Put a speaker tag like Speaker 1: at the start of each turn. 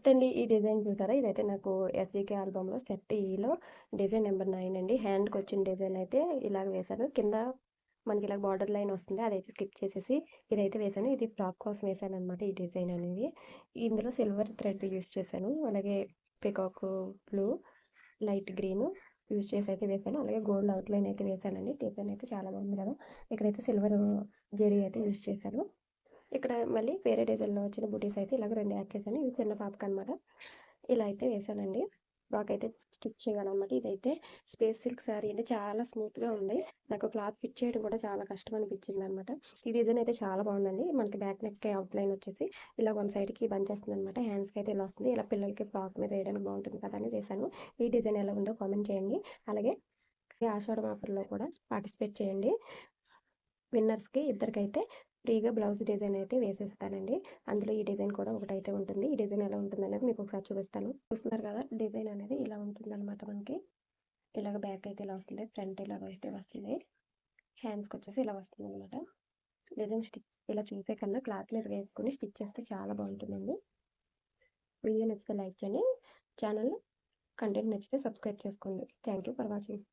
Speaker 1: Next అండి ఈ design చూసారా? ఇదైతే నాకు ఎస్వికే ఆల్బమ్లో సెట్ ఈలో డిజైన్ నెంబర్ నైన్ అండి. హ్యాండ్కి వచ్చిన డిజైన్ అయితే ఇలాగ వేశాను. కింద మనకి ఇలా బార్డర్ లైన్ వస్తుంది. అదైతే స్కిప్ చేసేసి ఇదైతే వేశాను. ఇది ఫ్రాక్ కోసం వేశాను అనమాట ఈ డిజైన్ అనేది. ఇందులో సిల్వర్ థ్రెడ్ యూస్ చేశాను. అలాగే peacock blue light green use చేసి అయితే వేసాను అలాగే గోల్డ్ అవుట్లైన్ అయితే వేసానండి డిజైన్ అయితే చాలా బాగుంది కదా. ఇక్కడైతే సిల్వర్ జెరీ అయితే యూస్ చేశాను. ఇక్కడ మళ్ళీ వేరే డిజైన్లో వచ్చిన బూటీస్ అయితే ఇలాగ రెండు యాడ్ చేశాను. ఇది చిన్న పాపకి అనమాట ఇలా అయితే వేసానండి ఫ్రాక్ అయితే స్టిచ్ చేయాలన్నమాట. ఇదైతే స్పేస్ సిల్క్ శారీ అంటే చాలా స్మూత్గా ఉంది. నాకు క్లాత్ ఫిట్ చేయడం కూడా చాలా కష్టం అనిపించింది అనమాట ఈ డిజైన్ అయితే చాలా బాగుందండి. మనకి బ్యాక్ నెక్ అవుట్లైన్ వచ్చేసి ఇలా వన్ సైడ్కి బంద్ చేస్తుంది అనమాట హ్యాండ్స్కి అయితే ఇలా వస్తుంది. ఇలా పిల్లలకి ఫ్రాక్ మీద వేయడానికి బాగుంటుంది కదా అని వేసాను ఈ డిజైన్ ఎలా ఉందో కామెంట్ చేయండి. అలాగే ఆషాఢ ఆఫర్లో కూడా పార్టిసిపేట్ చేయండి. విన్నర్స్కి ఇద్దరికైతే ఫ్రీగా బ్లౌజ్ డిజైన్ అయితే వేసేస్తానండి. అందులో ఈ డిజైన్ కూడా ఒకటైతే ఉంటుంది. ఈ డిజైన్ ఎలా ఉంటుంది అనేది మీకు ఒకసారి చూపిస్తాను. చూస్తున్నారు కదా డిజైన్ అనేది ఇలా ఉంటుంది అనమాట మనకి. ఇలాగ బ్యాక్ అయితే ఇలా వస్తుంది ఫ్రంట్ ఇలాగ అయితే వస్తుంది. హ్యాండ్స్కి వచ్చేసి ఇలా వస్తుంది అనమాట డిజైన్ స్టిచ్ ఇలా చూసే కన్నా క్లాత్ మీద వేసుకొని స్టిచ్ చేస్తే చాలా బాగుంటుందండి. వీడియో నచ్చితే లైక్ చేయండి. ఛానల్ కంటెంట్ నచ్చితే సబ్స్క్రైబ్ చేసుకోండి. Thank you for watching.